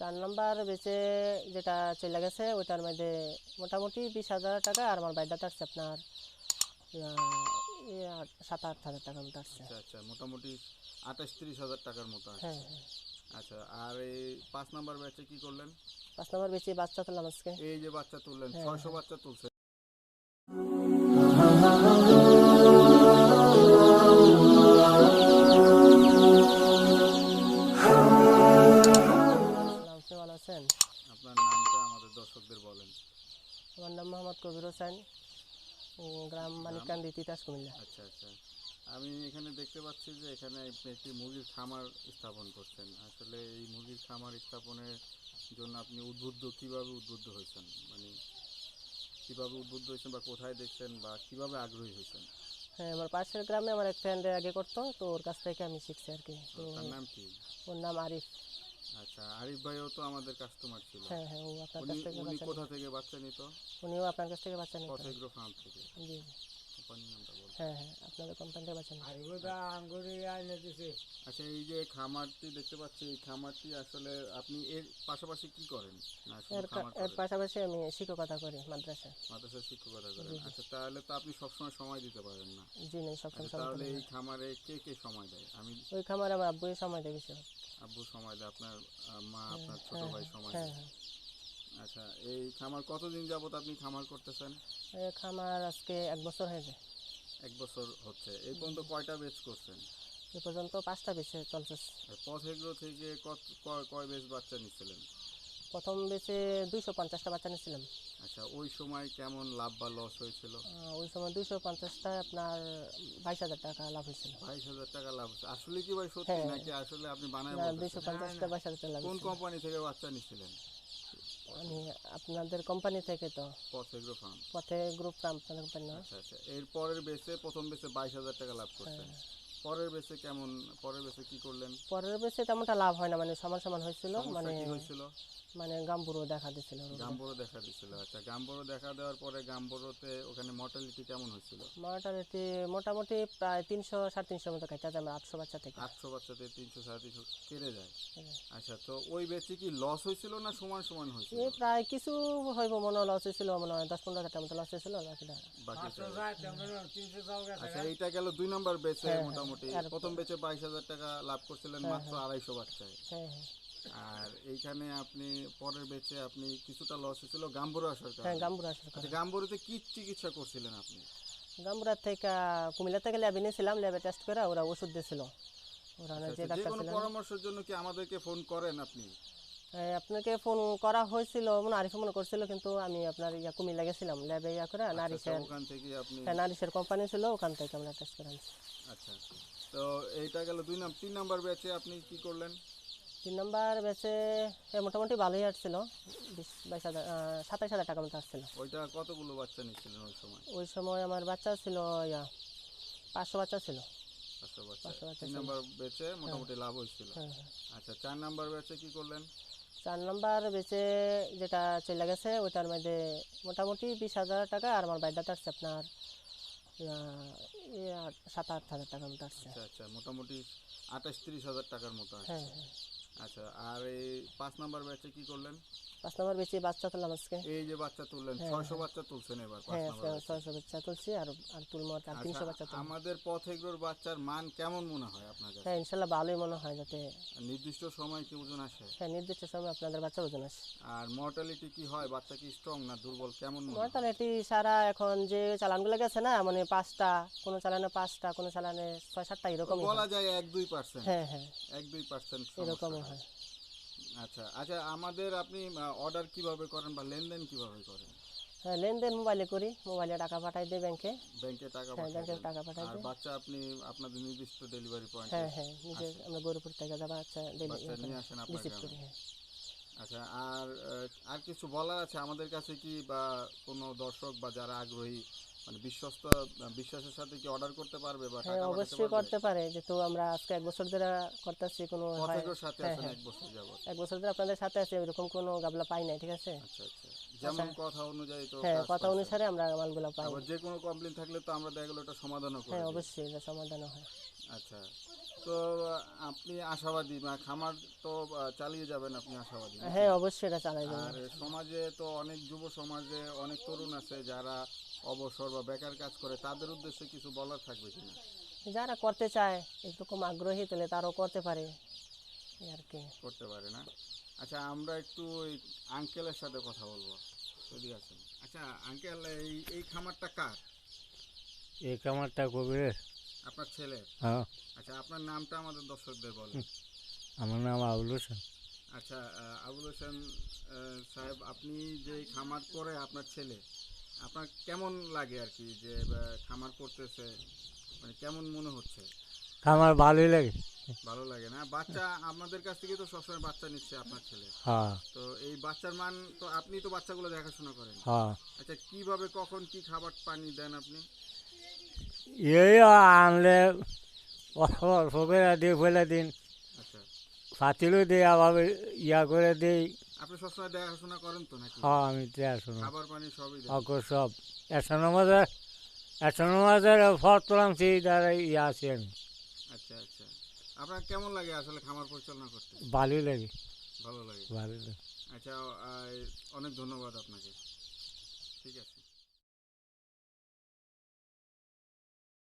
চার নাম্বার বেচে যেটা চলে গেছে ওইটার মধ্যে মোটামুটি বিশ হাজার টাকা আর আমার বাইরটা আসছে আপনার আহ, সাত আট হাজার টাকার মতো আসছে। আচ্ছা আচ্ছা মোটামুটি আঠাশ তিরিশ হাজার টাকার মতো হ্যাঁ হ্যাঁ। আচ্ছা আর এই পাঁচ নাম্বার ব্যাচে কি করলেন? পাঁচ নাম্বার বেচে বাচ্চা তুললাম আজকে। এই যে বাচ্চা তুললেন হ্যাঁ, ছয়শো বাচ্চা তুলছেন গ্রাম মানিকান্দি তিতাস কুমিল্লা। আচ্ছা আচ্ছা। আমি এখানে দেখতে পাচ্ছি যে এখানে একটি মুরগির খামার স্থাপন করছেন। আসলে এই মুরগির খামার স্থাপনের জন্য আপনি উদ্বুদ্ধ কীভাবে উদ্বুদ্ধ হয়েছেন? মানে কীভাবে উদ্বুদ্ধ হয়েছেন বা কোথায় দেখছেন বা কীভাবে আগ্রহী হয়েছেন? হ্যাঁ আমার পাশের গ্রামে আমার এক ফ্রেন্ড আগে করতো তো ওর কাছ থেকে আমি শিখছি আর কি। তো তার নাম কি? ওর নাম আরিফ। আচ্ছা আরিফ ভাইও তো আমাদের কাস্টমার ছিল। হ্যাঁ হ্যাঁ ও আপনার কাছ থেকে উনি বাচ্চা কোথা থেকে বাচ্চা নিত? উনিও আপনার কাছ থেকে বাচ্চা নিত। ফার্ম থেকে। জি। কোম্পানির নামটা হ্যাঁ হ্যাঁ আপনাদের কোম্পানি থেকে বাচ্চা নিত আচ্ছা এই যে খামারটি দেখতে পাচ্ছি এই খামারটি আসলে আপনি এর পাশাপাশি কি করেন? না এর কা- এর পাশাপাশি আমি শিক্ষকতা করি শিক্ষকতা করেন। আচ্ছা তাহলে তো আপনি সবসময় সময় দিতে পারেন না। জি নেই আচ্ছা, সময় তাহলে এই খামারে কে কে সময় দেয়? আমি ওই খামারে আমার আব্বুই সময় দেয় বেশি আব্বু সময় দেয় আপনার আহ, মা আপনার ছোট হ্যাঁ ভাই সময় হ্যাঁ দেয়। হ্যাঁ। আচ্ছা এই খামার কতদিন যাবত আপনি খামার করতেছেন? এই খামার আজকে এক বছর হয়েছে এক বছর হচ্ছে। এই পর্যন্ত কয়টা বেচ করছেন? এ পর্যন্ত পাঁচটা বেশি চলছে। পথেগ্রো থেকে কত কয় বেচ বাচ্চা নিচ্ছিলেন? প্রথম বেচে দুইশো পঞ্চাশটা বাচ্চা নিয়েছিলাম আচ্ছা ওই সময় কেমন লাভ বা লস হয়েছিল? ওই সময় দুইশো পঞ্চাশটা আপনার বাইশ হাজার টাকা লাভ হয়েছিল। বাইশ হাজার টাকা লাভ হচ্ছে আসলে কি ভাই সত্যি হ্যাঁ। নাকি আসলে আপনি বানায়? দুইশো পঞ্চাশটা বাইশ হাজার টাকা কোন কোম্পানি থেকে বাচ্চা নিছিলেন আমি আপনাদের কোম্পানি থেকে তো? পথে ফার্ম। পথে গ্রুপ আপনাদের কোম্পানি আচ্ছা আচ্ছা। এর পরের বেসে প্রথম বেসে বাইশ হাজার টাকা লাভ করছেন পরের বেসে কেমন পরের বেসে কি করলেন? পরের বেশি তেমনটা লাভ হয় না মানে সমান সমান হয়েছিল মানে কি হয়েছিল? মানে গাম্বুরও দেখা দিছিল গাম্বরো দেখা দিছিল আচ্ছা গাম্বরো দেখা দেওয়ার পরে গাম্বরোতে ওখানে মর্টালিটি কেমন হয়েছিল? মোটামুটি মোটামুটি প্রায় তিনশো সাড়ে তিনশোর মতো খাইতে যায় আমার আটশো বাচ্চা থেকে। আটশো বাচ্চাতে তিনশো সাড়ে তিনশো কেড়ে যায়। হ্যাঁ। আচ্ছা তো ওই বেচে কি লস হয়েছিল না সমান সমান হয়েছিল? প্রায় কিছু হইব মনে হয় লস হয়েছিল মনে হয় দশ পনেরো হাজার টাকা মতো লস হয়েছিল বাকিটা আচ্ছা এইটা গেল দুই নম্বর বেচে হ্যাঁ, মোটামুটি প্রথম বেচে বাইশ হাজার টাকা লাভ করছিলেন মাত্র আড়াইশো বাচ্চায় হ্যাঁ হ্যাঁ। আর এইখানে আপনি পরের বেচে আপনি কিছুটা লস হয়েছিল গাম্বুরো আসার হ্যাঁ গাম্বুরা আচ্ছা কি চিকিৎসা করছিলেন আপনি? গাম্বুরার থেকে কুমিল্লা থেকে ল্যাবে নিয়েছিলাম ল্যাবে টেস্ট করে ওরা ওষুধ দিয়েছিল। ওরা যে আচ্ছা, ডাক্তার কোনো পরামর্শের জন্য কি আমাদেরকে ফোন করেন আপনি? হ্যাঁ, আপনাকে ফোন করা হয়েছিল মনে আরিফ মনে করছিল কিন্তু আমি আপনার ইয়া কুমিল্লা গেছিলাম ল্যাবে ইয়া করে আচ্ছা, নারিশের ওখান থেকে আপনি হ্যাঁ নারিশের কোম্পানি ছিল ওখান থেকে আমরা টেস্ট করে আনছি। আচ্ছা তো এইটা গেল দুই নাম্বার তিন নাম্বার ব্যাচে আপনি কি করলেন? তিন নম্বর এ মোটামুটি ভালোই আসছিল বিশ বাইশ হাজার সাতাইশ হাজার টাকা মতো আসছিল। ওইটা কতগুলো বাচ্চা নিচ্ছিলেন ওই সময়? ওই সময় আমার বাচ্চা ছিল ইয়া পাঁচশো বাচ্চা ছিল। পাঁচশো বাচ্চা। তিন নাম্বার বেচে মোটামুটি লাভ হয়েছিল। হ্যাঁ। হ্যাঁ আচ্ছা চার নাম্বার ব্যাচে কি করলেন? চার নম্বর বেচে যেটা চলে গেছে ওটার মধ্যে মোটামুটি বিশ হাজার টাকা আর আমার বাইরটা আসছে আপনার সাত আট হাজার টাকার মতো আসছে। আচ্ছা আচ্ছা মোটামুটি আঠাশ তিরিশ হাজার টাকার মতো হ্যাঁ হ্যাঁ। আচ্ছা আর এই পাঁচ নাম্বার ব্যাচে কি করলেন? পাঁচ নম্বর বেচে বাচ্চা তুললাম আজকে। এই যে বাচ্চা তুললেন ছয়শো বাচ্চা তুলছেন এবার পাঁচ হ্যাঁ নাম্বার বাচ্চা তুলছি আর আর তুলবো আর তিনশো বাচ্চা আচ্ছা, আমাদের পথ এগুলোর বাচ্চার মান কেমন মনে হয় আপনার কাছে? হ্যাঁ ইনশাল্লাহ ভালোই মনে হয় যাতে নির্দিষ্ট সময় কি ওজন আসে? হ্যাঁ নির্দিষ্ট সময় আপনাদের বাচ্চা ওজন আসে। আর মর্টালিটি কি হয়? বাচ্চা কি স্ট্রং না দুর্বল? কেমন মনে হয়? মর্টালিটি সারা এখন যে চালানগুলো গেছে না মানে পাঁচটা কোনো চালানে পাঁচটা কোনো চালানে ছয় সাতটা এরকমই বলা যায় এক দুই পার্সেন্ট হ্যাঁ হ্যাঁ। এক দুই পার্সেন্ট এরকমই হয়। আচ্ছা আচ্ছা আমাদের আপনি অর্ডার কীভাবে করেন বা লেনদেন কীভাবে করেন? হ্যাঁ লেনদেন মোবাইলে করি মোবাইলে টাকা পাঠাই দিই ব্যাংকে ব্যাংকে টাকা হ্যাঁ ব্যাংকে টাকা পাঠাই আর বাচ্চা আপনি আপনাদের নির্দিষ্ট ডেলিভারি পয়েন্ট হ্যাঁ হ্যাঁ নিজে আমরা গরুপুর থেকে যাবা আচ্ছা বাচ্চা নিয়ে আসেন আপনার গ্রামে হ্যাঁ। আচ্ছা আর আর কিছু বলার আছে আমাদের কাছে কি বা কোনো দর্শক বা যারা আগ্রহী মানে বিশ্বস্ত বিশ্বাসের সাথে কি অর্ডার করতে পারবে বা হ্যাঁ টাকা অবশ্যই করতে পারে যেহেতু আমরা আজকে এক বছর ধরে করতেছি কোনো সাথে হ্যাঁ, আছেন হ্যাঁ। এক বছর যাবত এক বছর ধরে আপনাদের সাথে আছে এরকম কোনো গাবলা পাই নাই ঠিক আছে? আচ্ছা আচ্ছা। যেমন কথা অনুযায়ী তো হ্যাঁ কথা অনুসারে আমরা মালগুলো পাই। আবার যে কোনো কমপ্লেন থাকলে তো আমরা দেখা গেলো এটা সমাধানও করে হ্যাঁ অবশ্যই এটা সমাধান হয়। আচ্ছা। তো আপনি আশাবাদী বা খামার তো চালিয়ে যাবেন আপনি আশাবাদী হ্যাঁ অবশ্যই এটা চালাই যাব। আর সমাজে তো অনেক যুব সমাজে অনেক তরুণ আছে যারা অবসর বা বেকার কাজ করে তাদের উদ্দেশ্যে কিছু বলার থাকবে কিনা? যারা করতে চায় এরকম আগ্রহী তাহলে তারাও করতে পারে। আর কি। করতে পারে না? আচ্ছা আমরা একটু ওই আঙ্কেলের সাথে কথা বলব। যদি আছেন আচ্ছা আঙ্কেল এই এই খামারটা কার? এই খামারটা কবিরের। আপনার ছেলে হ্যাঁ। আচ্ছা আপনার নামটা আমাদের দর্শকদের বলেন। আমার নাম আবুল হোসেন। আচ্ছা আবুল হোসেন সাহেব আপনি যে খামার করে আপনার ছেলে আপনার কেমন লাগে আর কি যে খামার করতেছে? মানে কেমন মনে হচ্ছে? খামার ভালোই লাগে। ভালো লাগে না? বাচ্চা আমাদের কাছ থেকে তো সবসময় বাচ্চা নিচ্ছে আপনার ছেলে। হ্যাঁ। তো এই বাচ্চার মান তো আপনি তো বাচ্চাগুলো দেখাশোনা করেন। হ্যাঁ। আচ্ছা কীভাবে কখন কি খাবার পানি দেন আপনি? এই আনলে অল্প অল্প করে দিয়ে ফেলে দিন। আচ্ছা। পাতিলও দিই আবার ইয়া করে দিই। আপনি সবসময় দেখাশোনা করেন তো নাকি? হ্যাঁ আমি দেয়া খাবার পানি সবই দেন। সব। ফল তোলাম দ্বারা ইয়ে আছি আমি আচ্ছা আচ্ছা। আপনার কেমন লাগে আসলে খামার পরিচালনা করতে? ভালোই লাগে। ভালো লাগে। ভালো লাগে। আচ্ছা অনেক ধন্যবাদ আপনাকে। ঠিক আছে।